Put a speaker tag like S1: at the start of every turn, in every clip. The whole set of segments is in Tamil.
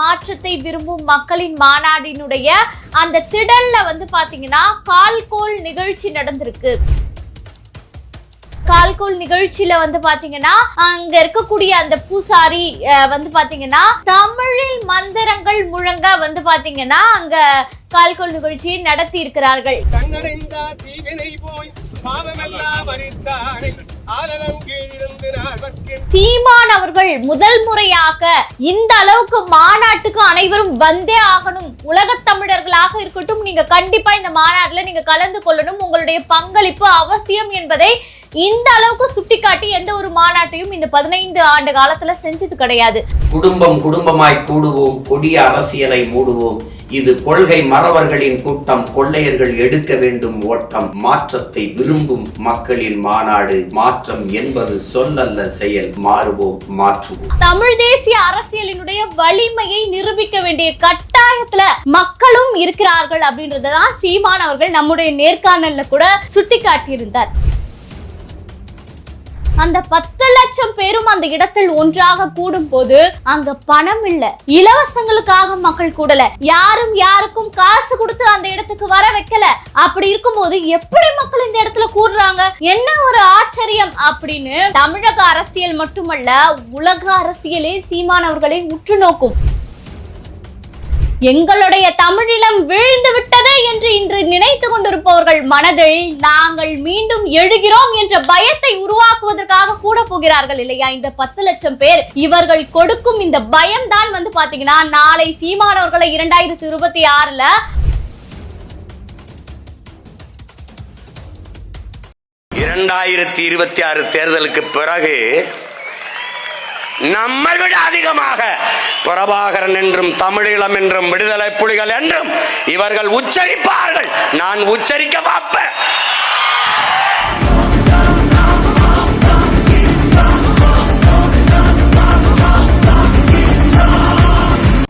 S1: மாற்றத்தை விரும்பும் மக்களின் மாநாடினுடைய அந்த திடல்ல வந்து பாத்தீங்கன்னா கால்கோல் நிகழ்ச்சி நடந்திருக்கு. கால்கோல் நிகழ்ச்சியில வந்து பாத்தீங்கன்னா அங்க இருக்கக்கூடிய அந்த பூசாரி வந்து பாத்தீங்கன்னா தமிழில் மந்திரங்கள் முழங்க வந்து பாத்தீங்கன்னா அங்க கால்கோல் நிகழ்ச்சியை நடத்தி இருக்கிறார்கள் சீமான் அவர்கள் முதல் முறையாக இந்த அளவுக்கு மாநாட்டுக்கு அனைவரும் வந்தே ஆகணும். உலகத் தமிழர்களாக இருக்கட்டும் நீங்க கண்டிப்பா இந்த மாநாட்டில் நீங்க கலந்து கொள்ளணும். உங்களுடைய பங்களிப்பு அவசியம் என்பதை இந்த அளவுக்கு சுட்டிக்காட்டி எந்த ஒரு மாநாட்டையும் இந்த பதினைந்து ஆண்டு காலத்துல செஞ்சது கிடையாது.
S2: குடும்பம் குடும்பமாய் கூடுவோம் கொடிய அரசியலை மூடுவோம். இது கொள்கை மறவர்களின் கூட்டம் கொள்ளையர்கள் எடுக்க வேண்டும் ஓட்டம். மாற்றத்தை விரும்பும் மக்களின் மாநாடு மாற்றம் என்பது சொல்லல்ல செயல் மாறுவோம் மாற்றுவோம்.
S1: தமிழ் தேசிய அரசியலினுடைய வலிமையை நிரூபிக்க வேண்டிய கட்டாயத்துல மக்களும் இருக்கிறார்கள் அப்படின்றதான் சீமான் அவர்கள் நம்முடைய நேர்காணல்ல கூட சுட்டிக்காட்டியிருந்தார். அந்த பத்து லட்சம் பேரும் அந்த இடத்தில் ஒன்றாக கூடும் போது அங்க பணம் இல்ல. இலவசங்களுக்காக மக்கள் கூடல. யாரும் யாருக்கும் காசு கொடுத்து அந்த இடத்துக்கு வர வைக்கல. அப்படி இருக்கும்போது எப்படி மக்கள் இந்த இடத்துல கூடுறாங்க? என்ன ஒரு ஆச்சரியம் அப்படின்னு தமிழக அரசியல் மட்டுமல்ல உலக அரசியலே சீமானவர்களை உற்று நோக்கும் எங்களுடைய தமிழிலம் வீழ்ந்து விட்டதே என்று இன்று நினைத்து கொண்டிருப்பவர்கள் மனதில் நாங்கள் மீண்டும் எழுகிறோம் என்ற பயத்தை உருவாக்குவதற்காக கூட போகிறார்கள் இல்லையா? இந்த பத்து லட்சம் பேர் இவர்கள் கொடுக்கும் இந்த பயம் தான் வந்து பாத்தீங்கன்னா நாளை சீமானவர்களை இரண்டாயிரத்தி இருபத்தி ஆறுல
S3: இரண்டாயிரத்தி இருபத்தி ஆறு தேர்தலுக்கு பிறகு நம்மை விட அதிகமாக. பிரபாகரன் என்றும் தமிழீழம் என்றும் விடுதலை புலிகள் என்றும் இவர்கள் உச்சரிப்பார்கள். நான் உச்சரிக்க பார்ப்பேன்.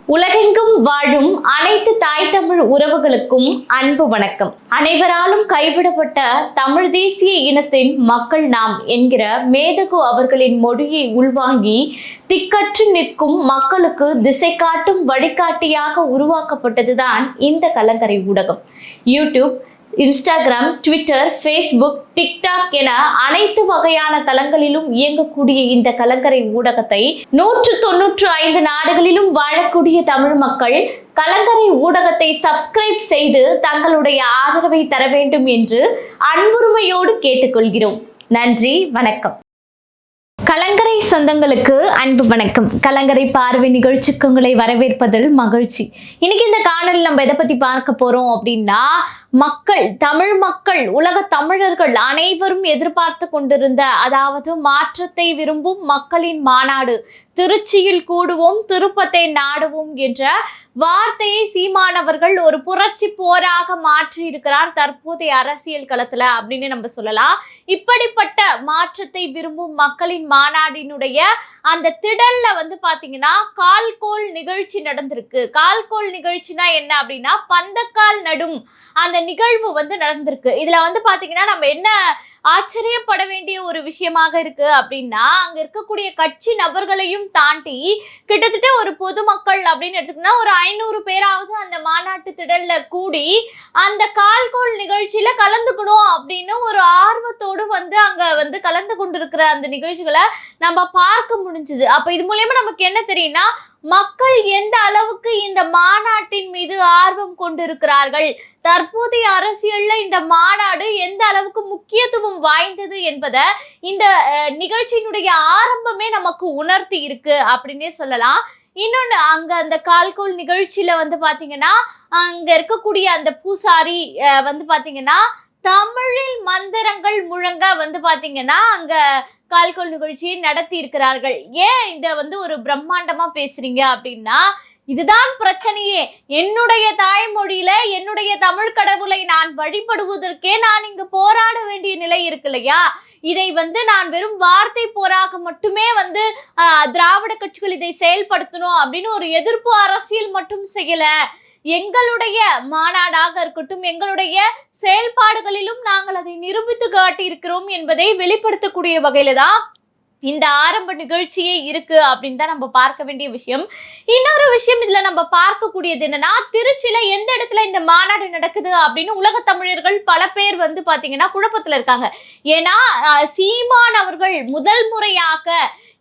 S1: உலகெங்கும் வாழும் அனைத்து தாய் தமிழ் உறவுகளுக்கும் அன்பு வணக்கம். அனைவராலும் கைவிடப்பட்ட தமிழ் தேசிய இனத்தின் மக்கள் நாம் என்கிற மேதகு அவர்களின் மொழியை உள்வாங்கி திக்கற்று நிற்கும் மக்களுக்கு திசை காட்டும் வழிகாட்டியாக உருவாக்கப்பட்டதுதான் இந்த கலங்கரை ஊடகம். YouTube Instagram Twitter Facebook TikTok என அனைத்து வகையான தளங்களிலும் இயங்கக்கூடிய இந்த கலங்கரை ஊடகத்தை நூற்று தொன்னூற்று ஐந்து நாடுகளிலும் வாழக்கூடிய தமிழ் மக்கள் கலங்கரை ஊடகத்தை சப்ஸ்கிரைப் செய்து தங்களுடைய ஆதரவை தர வேண்டும் என்று அன்புரிமையோடு கேட்டுக்கொள்கிறோம். நன்றி வணக்கம். கலங்கரை சொந்தங்களுக்கு அன்பு வணக்கம். கலங்கரை பார்வை நிகழ்ச்சிக்கு உங்களை வரவேற்பதில் மகிழ்ச்சி. இன்னைக்கு இந்த காணொலி நம்ம எதை பத்தி பார்க்க போறோம் அப்படின்னா மக்கள் தமிழ் மக்கள் உலக தமிழர்கள் அனைவரும் எதிர்பார்த்து கொண்டிருந்த அதாவது மாற்றத்தை விரும்பும் மக்களின் மாநாடு. திருச்சியில் கூடுவோம் திருப்பத்தை நாடுவோம் என்ற வார்த்தையை சீமானவர்கள் ஒரு புரட்சி போராக மாற்றி இருக்கிறார் தற்போதைய அரசியல் களத்துல அப்படின்னு நம்ம சொல்லலாம். இப்படிப்பட்ட மாற்றத்தை விரும்பும் மக்களின் மாநாடினுடைய அந்த திடல்ல வந்து பாத்தீங்கன்னா கால்கோல் நிகழ்ச்சி நடந்திருக்கு. கால்கோல் நிகழ்ச்சினா என்ன அப்படின்னா பந்தக்கால் நடும் அந்த நிகழ்வு வந்து நடந்திருக்கு. இதுல வந்து பாத்தீங்கன்னா நம்ம என்ன ஆச்சரியப்பட வேண்டிய ஒரு விஷயமாக இருக்கு அப்படின்னா அங்க இருக்கக்கூடிய கட்சி நபர்களையும் தாண்டி கிட்டத்தட்ட ஒரு பொதுமக்கள் அப்படின்னு எடுத்துக்கிட்டா ஒரு ஐநூறு பேராவது அந்த மாநாட்டு திடல்ல கூடி அந்த கால்கோள் நிகழ்ச்சியில கலந்துக்கணும் அப்படின்னு ஒரு ஆர்வத்தோடு வந்து அங்க வந்து கலந்து கொண்டிருக்கிற அந்த நிகழ்ச்சிகளை நம்ம பார்க்க முடிஞ்சுது. அப்ப இது மூலயமா நமக்கு என்ன தெரியும்னா மக்கள் எந்த அளவுக்கு இந்த மாநாட்டின் மீது ஆர்வம் கொண்டிருக்கிறார்கள் தற்போதைய அரசியல்ல இந்த மாநாடு எந்த அளவுக்கு முக்கியத்துவம் வாய்ந்தது என்பதை இந்த நிகழ்ச்சியினுடைய ஆரம்பமே நமக்கு உணர்த்தி இருக்கு அப்படின்னே சொல்லலாம். இன்னொன்று அங்க அந்த கால்கோல் நிகழ்ச்சியில வந்து பாத்தீங்கன்னா அங்க இருக்கக்கூடிய அந்த பூசாரி வந்து பாத்தீங்கன்னா தமிழில் மந்திரங்கள் முழங்க வந்து பாத்தீங்கன்னா அங்க கால்கோல் நிகழ்ச்சியை நடத்தி இருக்கிறார்கள். ஏன் இதை வந்து ஒரு பிரம்மாண்டமா பேசுறீங்க அப்படின்னா இதுதான் பிரச்சனையே. என்னுடைய தாய்மொழியில என்னுடைய தமிழ் கடவுளை நான் வழிபடுவதற்கே நான் இங்கு போராட வேண்டிய நிலை இருக்கு இல்லையா இதை வந்து நான் வெறும் வார்த்தை போராக மட்டுமே வந்து திராவிட கட்சிகள் இதை செயல்படுத்தணும் அப்படின்னு ஒரு எதிர்ப்பு அரசியல் மட்டும் செய்யல. எங்களுடைய மாநாடாக இருக்கட்டும் எங்களுடைய செயல்பாடுகளிலும் நாங்கள் அதை நிரூபித்து காட்டி இருக்கிறோம் என்பதை வெளிப்படுத்தக்கூடிய வகையில தான் இந்த ஆரம்ப நிகழ்ச்சியே இருக்கு அப்படின்னு தான் நம்ம பார்க்க வேண்டிய விஷயம். இன்னொரு விஷயம் இதுல நம்ம பார்க்கக்கூடியது என்னன்னா திருச்சியில எந்த இடத்துல இந்த மாநாடு நடக்குது அப்படின்னு உலக தமிழர்கள் பல பேர் வந்து பாத்தீங்கன்னா குழப்பத்துல இருக்காங்க. ஏன்னா சீமான் அவர்கள் முதல் முறையாக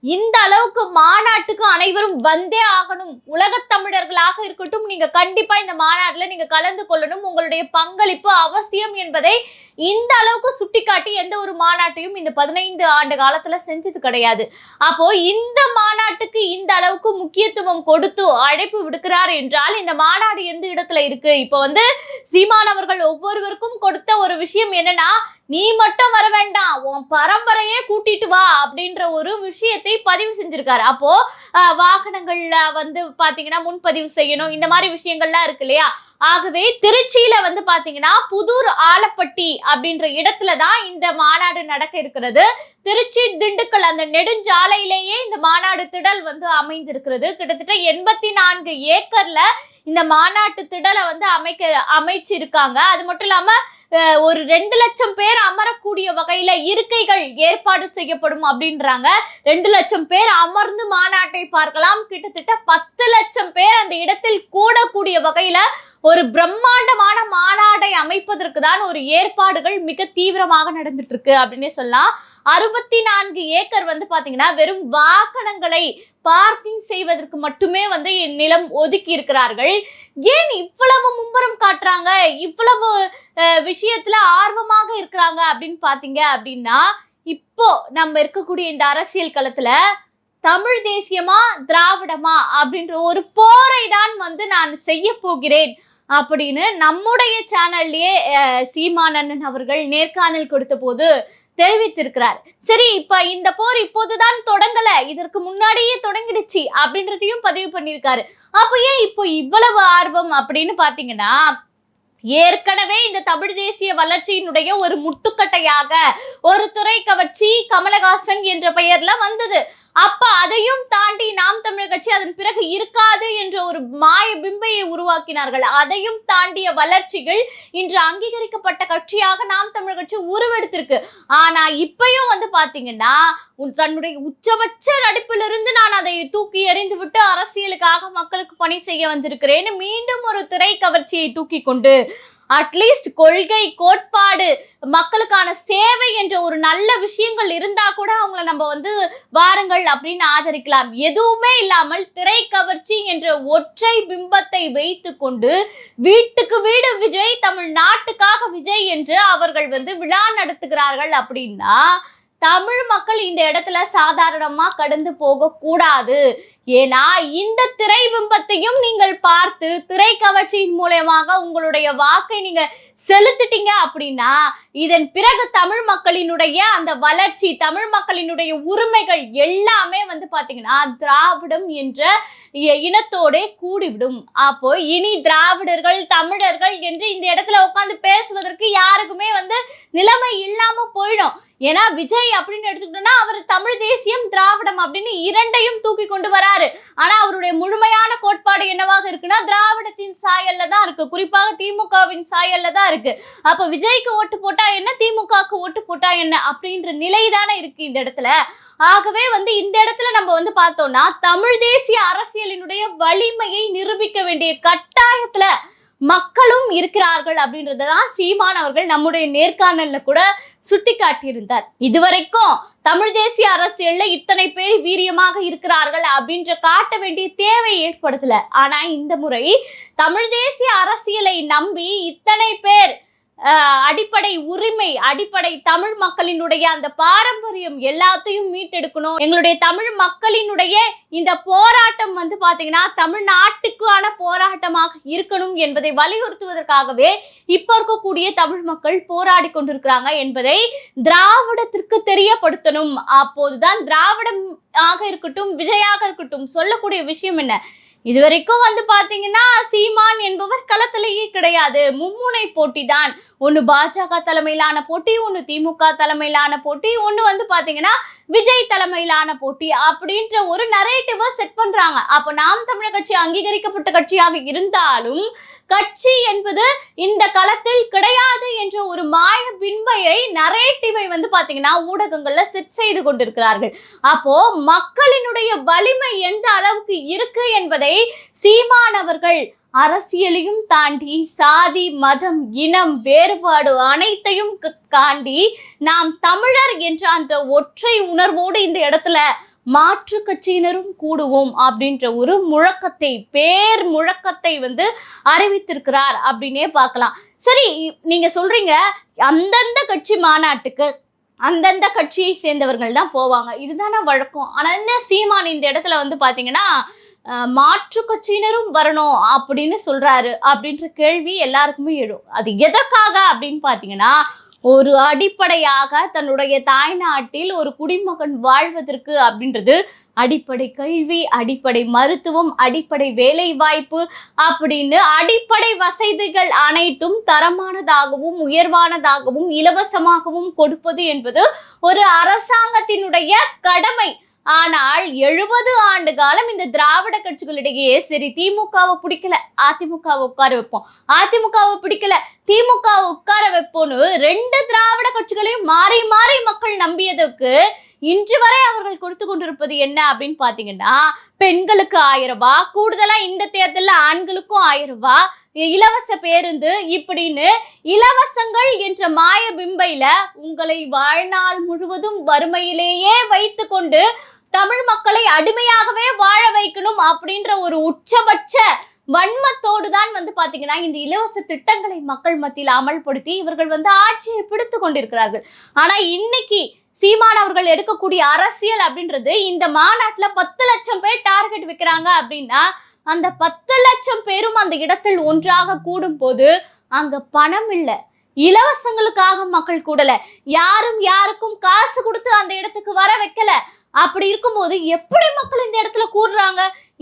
S1: இந்த அளவுக்கு மாநாட்டுக்கு அனைவரும் வந்தே ஆகணும். உலக தமிழர்களாக இருக்கட்டும் நீங்க கண்டிப்பா இந்த மாநாட்டில் நீங்க கலந்து கொள்ளணும். உங்களுடைய பங்களிப்பு அவசியம் என்பதை இந்த அளவுக்கு சுட்டிக்காட்டி எந்த ஒரு மாநாட்டையும் இந்த பதினைந்து ஆண்டு காலத்துல செஞ்சது கிடையாது. அப்போ இந்த மாநாட்டுக்கு இந்த அளவுக்கு முக்கியத்துவம் கொடுத்து அழைப்பு விடுக்கிறார் என்றால் இந்த மாநாடு எந்த இடத்துல இருக்கு? இப்போ வந்து சீமானவர்கள் ஒவ்வொருவருக்கும் கொடுத்த ஒரு விஷயம் என்னன்னா நீ மட்டும் வர வேண்டாம் உன் பரம்பரையே கூட்டிட்டு வா அப்படின்ற ஒரு விஷயத்தை பதிவு செஞ்சிருக்காரு. அப்போ வாகனங்கள்ல வந்து பாத்தீங்கன்னா முன்பதிவு செய்யணும் இந்த மாதிரி விஷயங்கள்லாம் இருக்கு இல்லையா? ஆகவே திருச்சியில வந்து பாத்தீங்கன்னா புதூர் ஆலப்பட்டி அப்படின்ற இடத்துல தான் இந்த மாநாடு நடக்க இருக்கிறது. திருச்சி திண்டுக்கல் அந்த நெடுஞ்சாலையிலேயே இந்த மாநாடு திடல் வந்து அமைந்திருக்கிறது. கிட்டத்தட்ட எண்பத்தி நான்கு ஏக்கர்ல இந்த மாநாட்டு திடலை வந்து அமைக்க அமைச்சிருக்காங்க. அது மட்டும் இல்லாமல் ஒரு ரெண்டு லட்சம் பேர் அமரக்கூடிய வகையில இருக்கைகள் ஏற்பாடு செய்யப்படும் அப்படின்றாங்க. ரெண்டு லட்சம் பேர் அமர்ந்து மாநாட்டை பார்க்கலாம். கிட்டத்தட்ட பத்து லட்சம் பேர் அந்த இடத்தில் கூடக்கூடிய வகையில ஒரு பிரம்மாண்டமான மாநாடை அமைப்பதற்கு தான் ஒரு ஏற்பாடுகள் மிக தீவிரமாக நடந்துட்டு இருக்கு அப்படின்னே சொல்லலாம். அறுபத்தி நான்கு ஏக்கர் வந்து பாத்தீங்கன்னா வெறும் வாகனங்களை பார்க்கிங் செய்வதற்கு மட்டுமே வந்து நிலம் ஒதுக்கி இருக்கிறார்கள். ஏன் இவ்வளவு மும்பரம் காட்டுறாங்க? இவ்வளவு விஷயத்துல ஆர்வமாக இருக்கிறாங்க அப்படின்னு பாத்தீங்க அப்படின்னா இப்போ நம்ம இருக்கக்கூடிய இந்த அரசியல் களத்துல தமிழ் தேசியமா திராவிடமா அப்படின்ற ஒரு போரை தான் வந்து நான் செய்ய போகிறேன் அப்படின்னு நம்முடைய சேனல்லையே அஹ், சீமானண்ணன் அவர்கள் நேர்காணல் கொடுத்த போது தெரிவித்திருக்கிறார். சரி இப்ப இந்த போர் இப்போதுதான் தொடங்கல இதற்கு முன்னாடியே தொடங்கிடுச்சு அப்படின்றதையும் பதிவு பண்ணியிருக்காரு. அப்ப ஏன் இப்போ இவ்வளவு ஆர்வம் அப்படின்னு பாத்தீங்கன்னா ஏற்கனவே இந்த தமிழ் தேசிய வளர்ச்சியினுடைய ஒரு முட்டுக்கட்டையாக ஒரு துறை கவர்ச்சி கமலஹாசன் என்ற பெயர்ல வந்தது. அப்ப அதையும் தாண்டி நாம் தமிழர் கட்சி அதன் பிறகு இருக்காது என்ற ஒரு மாய பிம்பையை உருவாக்கினார்கள். அதையும் தாண்டிய வளர்ச்சிகள் இன்று அங்கீகரிக்கப்பட்ட கட்சியாக நாம் தமிழர் கட்சி உருவெடுத்திருக்கு. ஆனா இப்பயும் வந்து பாத்தீங்கன்னா தன்னுடைய உச்சபட்ச நடிப்பிலிருந்து நான் அதை தூக்கி எறிந்து விட்டு அரசியலுக்காக மக்களுக்கு பணி செய்ய வந்திருக்கிறேன்னு மீண்டும் ஒரு திரை கவர்ச்சியை தூக்கி கொண்டு அட்லீஸ்ட் கொள்கை கோட்பாடு மக்களுக்கான சேவை என்ற ஒரு நல்ல விஷயங்கள் இருந்தா கூட அவங்கள நம்ம வந்து வாருங்கள் அப்படின்னு ஆதரிக்கலாம். எதுவுமே இல்லாமல் திரை கவர்ச்சி என்ற ஒற்றை பிம்பத்தை வைத்து கொண்டு வீட்டுக்கு வீடு விஜய் தமிழ் நாட்டுக்காக விஜய் என்று அவர்கள் வந்து விழா நடத்துகிறார்கள் அப்படின்னா தமிழ் மக்கள் இந்த இடத்துல சாதாரணமா கடந்து போக கூடாது. ஏன்னா இந்த திரை பிம்பத்தையும் நீங்கள் பார்த்து திரை கவர்ச்சியின் மூலயமாக உங்களுடைய வாக்கை நீங்க செலுத்திட்டீங்க அப்படின்னா இதன் பிறகு தமிழ் மக்களினுடைய அந்த வளர்ச்சி தமிழ் மக்களினுடைய உரிமைகள் எல்லாமே வந்து பாத்தீங்கன்னா திராவிடம் என்ற இனத்தோட கூடிவிடும். அப்போ இனி திராவிடர்கள் தமிழர்கள் என்று இந்த இடத்துல உட்காந்து பேசுவதற்கு யாருக்குமே வந்து நிலைமை இல்லாம போயிடும். ஏன்னா விஜய் அப்படின்னு எடுத்துக்கிட்டோம்னா அவர் தமிழ் தேசியம் திராவிடம் அப்படின்னு இரண்டையும் தூக்கி கொண்டு வராரு. ஆனா அவருடைய முழுமையான கோட்பாடு என்னவாக இருக்குன்னா திராவிடத்தின் சாயல்ல தான் இருக்கு. குறிப்பாக திமுகவின் சாயல்ல தான் இருக்கு. அப்ப விஜய்க்கு ஓட்டு போட்டா என்ன திமுகவுக்கு ஓட்டு போட்டா என்ன அப்படின்ற நிலை தானே இருக்கு இந்த இடத்துல. ஆகவே வந்து இந்த இடத்துல நம்ம வந்து பார்த்தோம்னா தமிழ் தேசிய அரசியலினுடைய வலிமையை நிரூபிக்க வேண்டிய கட்டாயத்துல மக்களும் இருக்கிறார்கள் அப்படின்றதான் சீமான் அவர்கள் நம்முடைய நேர்காணல்ல கூட சுட்டி காட்டியிருந்தார் இதுவரைக்கும் தமிழ் தேசிய அரசியல்ல இத்தனை பேர் வீரியமாக இருக்கிறார்கள் அப்படின்ற காட்ட வேண்டிய தேவை ஏற்படுத்தல ஆனா இந்த முறை தமிழ் தேசிய அரசியலை நம்பி இத்தனை பேர் அடிப்படை உரிமை அடிப்படை தமிழ் மக்களினுடைய அந்த பாரம்பரியம் எல்லாத்தையும் மீட்டெடுக்கணும். எங்களுடைய தமிழ் மக்களினுடைய இந்த போராட்டம் வந்து பார்த்தீங்கன்னா தமிழ்நாட்டுக்கான போராட்டமாக இருக்கணும் என்பதை வலியுறுத்துவதற்காகவே இப்போ இருக்கக்கூடிய தமிழ் மக்கள் போராடி கொண்டிருக்கிறாங்க என்பதை திராவிடத்திற்கு தெரியப்படுத்தணும். அப்போதுதான் திராவிடம் ஆக இருக்கட்டும் விஜயாக இருக்கட்டும் சொல்லக்கூடிய விஷயம் என்ன? இதுவரைக்கும் வந்து பாத்தீங்கன்னா சீமான் என்பவர் களத்திலேயே கிடையாது. மும்முனை போட்டி தான் ஒன்று பாஜக தலைமையிலான போட்டி ஒன்று திமுக தலைமையிலான போட்டி. ஒன்று வந்து பாத்தீங்கன்னா விஜய் தலைமையிலான போட்டி அப்படின்ற ஒரு நரேட்டிவை செட் பண்றாங்க. அப்போ நாம் தமிழர் கட்சி அங்கீகரிக்கப்பட்ட கட்சியாக இருந்தாலும் கட்சி என்பது இந்த களத்தில் கிடையாது என்ற ஒரு மாய பின்பையை நரேட்டிவை வந்து பாத்தீங்கன்னா ஊடகங்கள்ல செட் செய்து கொண்டிருக்கிறார்கள். அப்போ மக்களினுடைய வலிமை எந்த அளவுக்கு இருக்கு என்பதை சீமானவர்கள் அரசியலையும் தாண்டி சாதி மதம் இனம் வேறுபாடு அனைத்தையும் தாண்டி நாம் தமிழர் என்ற அந்த ஒற்றை உணர்வோடு இந்த இடத்துல மாற்று கட்சியினரும் கூடுவோம் அப்படின்ற ஒரு முழக்கத்தை பேர் முழக்கத்தை வந்து அறிவித்திருக்கிறார் அப்படின்னே பார்க்கலாம். சரி நீங்க சொல்றீங்க அந்தந்த கட்சி மாநாட்டுக்கு அந்தந்த கட்சியை சேர்ந்தவர்கள் தான் போவாங்க. இதுதானே வழக்கம். ஆனால் என்ன சீமான் இந்த இடத்துல வந்து பார்த்தீங்கன்னா மாற்று கட்சியினரும் வரணும் அப்படின்னு சொல்றாரு அப்படின்ற கேள்வி எல்லாருக்குமே எழும். அது எதற்காக அப்படின்னு பாத்தீங்கன்னா ஒரு அடிப்படையாக தன்னுடைய தாய்நாட்டில் ஒரு குடிமகன் வாழ்வதற்கு அப்படின்றது அடிப்படை கல்வி அடிப்படை மருத்துவம் அடிப்படை வேலை வாய்ப்பு அப்படின்னு அடிப்படை வசதிகள் அனைத்தும் தரமானதாகவும் உயர்வானதாகவும் இலவசமாகவும் கொடுப்பது என்பது ஒரு அரசாங்கத்தினுடைய கடமை. ஆனால் எழுபது ஆண்டு காலம் இந்த திராவிட கட்சிகளிடையே சரி திமுகவை பிடிக்கல. அதிமுகவை உட்கார வைப்போம். அதிமுகவை பிடிக்கல. திமுகவை உட்கார வைப்போம்னு ரெண்டு திராவிட கட்சிகளையும் மாறி மாறி மக்கள் நம்பியதற்கு இன்று வரை அவர்கள் கொடுத்து கொண்டிருப்பது என்ன அப்படின்னு பாத்தீங்கன்னா பெண்களுக்கு ஆயிரம் ரூபாய் கூடுதலா இந்த தேர்தலில் ஆண்களுக்கும் ஆயிரம் ரூபாய் இலவச பேருந்து இப்படின்னு இலவசங்கள் என்ற மாய பிம்பையில உங்களை வாழ்நாள் முழுவதும் வறுமையிலேயே வைத்துக்கொண்டு தமிழ் மக்களை அடிமையாகவே வாழ வைக்கணும் அப்படின்ற ஒரு உச்சபட்ச வன்மத்தோடு தான் வந்து பாத்தீங்கன்னா இந்த இலவச திட்டங்களை மக்கள் மத்தியில் அமல்படுத்தி இவர்கள் வந்து ஆட்சியை பிடித்து கொண்டிருக்கிறார்கள். ஆனா இன்னைக்கு சீமான் அவர்கள் எடுக்கக்கூடிய அரசியல் அப்படின்றது இந்த மாநாட்டுல பத்து லட்சம் பேர் டார்கெட் வைக்கிறாங்க அப்படின்னா அந்த பத்து லட்சம் பேரும் அந்த இடத்தில் ஒன்றாக கூடும் போது அங்க பணம் இல்லை. இலவசங்களுக்காக மக்கள் கூடல. யாரும் யாருக்கும் காசு கொடுத்து அந்த இடத்துக்கு வர வைக்கல. அப்படி இருக்கும்போது எப்படி மக்கள் இந்த இடத்துல கூடுறாங்க?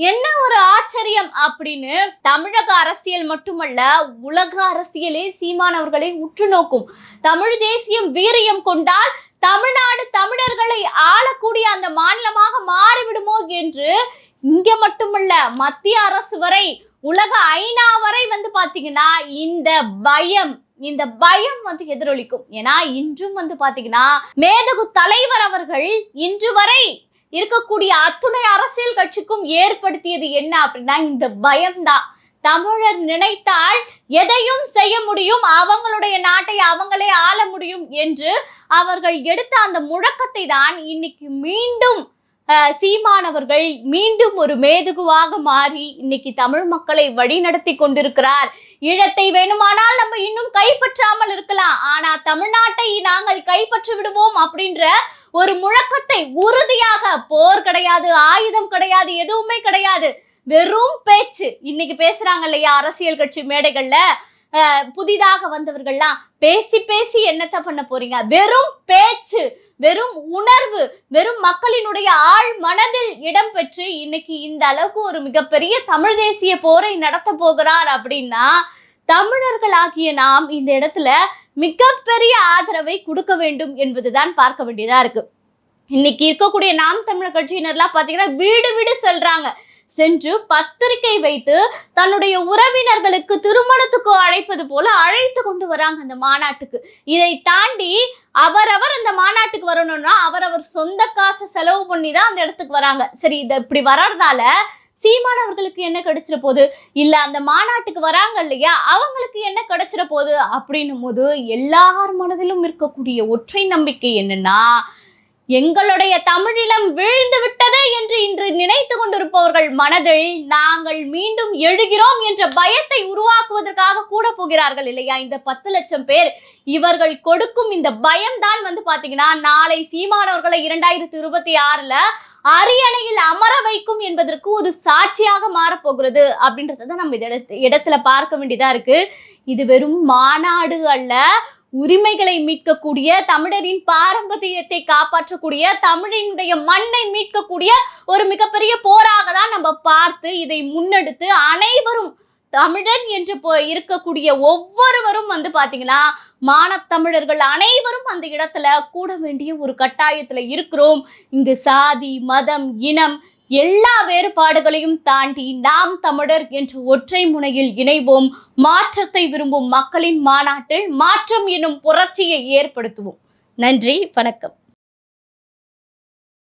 S1: என்ன ஒரு ஆச்சரியம் அப்படின்னு தமிழக அரசியல் மட்டுமல்ல உலக அரசியலே சீமானவர்களை உற்று நோக்கும். தமிழ் தேசியம் வீரியம் கொண்டால் தமிழ்நாடு தமிழர்களை ஆளக்கூடிய அந்த மாநிலமாக மாறிவிடுமோ என்று இங்க மட்டுமல்ல மத்திய அரசு வரை உலக ஐநா வரை வந்து பாத்தீங்கன்னா இந்த பயம் இந்த பயம் வந்து எதிரொலிக்கும். ஏன்னா இன்றும் வந்து பாத்தீங்கன்னா மேதகு தலைவர் அவர்கள் இன்று வரை இருக்கக்கூடிய அத்துணை அரசியல் கட்சிக்கும் ஏற்படுத்தியது என்ன அப்படின்னா இந்த பயம்தான் தமிழர் நினைத்தால் எதையும் செய்ய முடியும் அவங்களுடைய நாட்டை அவங்களே ஆள முடியும் என்று அவர்கள் எடுத்த அந்த முழக்கத்தை தான் இன்னைக்கு மீண்டும் சீமானவர்கள் மீண்டும் ஒரு மேதுகுவாக மாறி இன்னைக்கு தமிழ் மக்களை வழிநடத்தி கொண்டிருக்கிறார். ஈழத்தை வேணுமானால் நம்ம இன்னும் கைப்பற்றாமல் இருக்கலாம். ஆனா தமிழ்நாட்டை நாங்கள் கைப்பற்றி விடுவோம் அப்படின்ற ஒரு முழக்கத்தை உறுதியாக போர் கிடையாது ஆயுதம் கிடையாது எதுவுமே கிடையாது. வெறும் பேச்சு. இன்னைக்கு பேசுறாங்க இல்லையா அரசியல் கட்சி மேடைகள்ல? புதிதாக வந்தவர்கள்லாம் பேசி பேசி என்னத்த பண்ண போறீங்க? வெறும் பேச்சு. வெறும் உணர்வு வெறும் மக்களினுடைய ஆழ் மனதில் இடம்பெற்று இன்னைக்கு இந்த அளவுக்கு ஒரு மிகப்பெரிய தமிழ் தேசிய போரை நடத்த போகிறார் அப்படின்னா தமிழர்களாகிய நாம் இந்த இடத்துல மிகப்பெரிய ஆதரவை கொடுக்க வேண்டும் என்பதுதான் பார்க்க வேண்டியதா இருக்கு. இன்னைக்கு இருக்கக்கூடிய நாம் தமிழர் கட்சியினர்லாம் பார்த்தீங்கன்னா வீடு வீடு செல்றாங்க. சென்று பத்திரிகை வைத்து தன்னுடைய உறவினர்களுக்கு திருமணத்துக்கு அழைப்பது போல அழைத்து கொண்டு வராங்க அந்த மாநாட்டுக்கு. இதை தாண்டி அவரவர் அந்த மாநாட்டுக்கு வரணும்னா அவரவர் சொந்த காசு செலவு பண்ணி தான் அந்த இடத்துக்கு வராங்க. சரி இதை இப்படி வர்றதால சீமானவர்களுக்கு என்ன கிடைச்சிட போகுது இல்ல அந்த மாநாட்டுக்கு வராங்க இல்லையா? அவங்களுக்கு என்ன கிடைச்சிட போகுது அப்படின்னும் போது எல்லார் மனதிலும் இருக்கக்கூடிய ஒற்றை நம்பிக்கை என்னன்னா எங்களுடைய தமிழினம் வீழ்ந்து விட்டது என்று இன்று நினைத்து கொண்டிருப்பவர்கள் மனதில் நாங்கள் மீண்டும் எழுகிறோம் என்ற பயத்தை உருவாக்குவதற்காக கூட போகிறார்கள் இல்லையா? இந்த பத்து லட்சம் பேர் இவர்கள் கொடுக்கும் இந்த பயம்தான் வந்து பாத்தீங்கன்னா நாளை சீமானவர்களை இரண்டாயிரத்தி இருபத்தி ஆறுல அரியணையில் அமர வைக்கும் என்பதற்கு ஒரு சாட்சியாக மாறப்போகிறது அப்படின்றத நம்ம இந்த இடத்துல பார்க்க வேண்டியதா இருக்கு. இது வெறும் மாநாடு அல்ல உரிமைகளை மீட்கக்கூடிய தமிழரின் பாரம்பரியத்தை காப்பாற்றக்கூடிய தமிழினுடைய மண்ணை மீட்கக்கூடிய ஒரு மிகப்பெரிய போராக தான் நம்ம பார்த்து இதை முன்னெடுத்து அனைவரும் தமிழன் என்று இருக்கக்கூடிய ஒவ்வொருவரும் வந்து பாத்தீங்கன்னா மானத்தமிழர்கள் அனைவரும் அந்த இடத்துல கூட வேண்டிய ஒரு கட்டாயத்துல இருக்கிறோம். இங்கு சாதி மதம் இனம் எல்லா வேறுபாடுகளையும் தாண்டி நாம் தமிழர் என்ற ஒற்றை முனையில் இணைவோம். மாற்றத்தை விரும்பும் மக்களின் மாநாட்டில் மாற்றம் என்னும் புரட்சியை ஏற்படுத்துவோம். நன்றி வணக்கம்.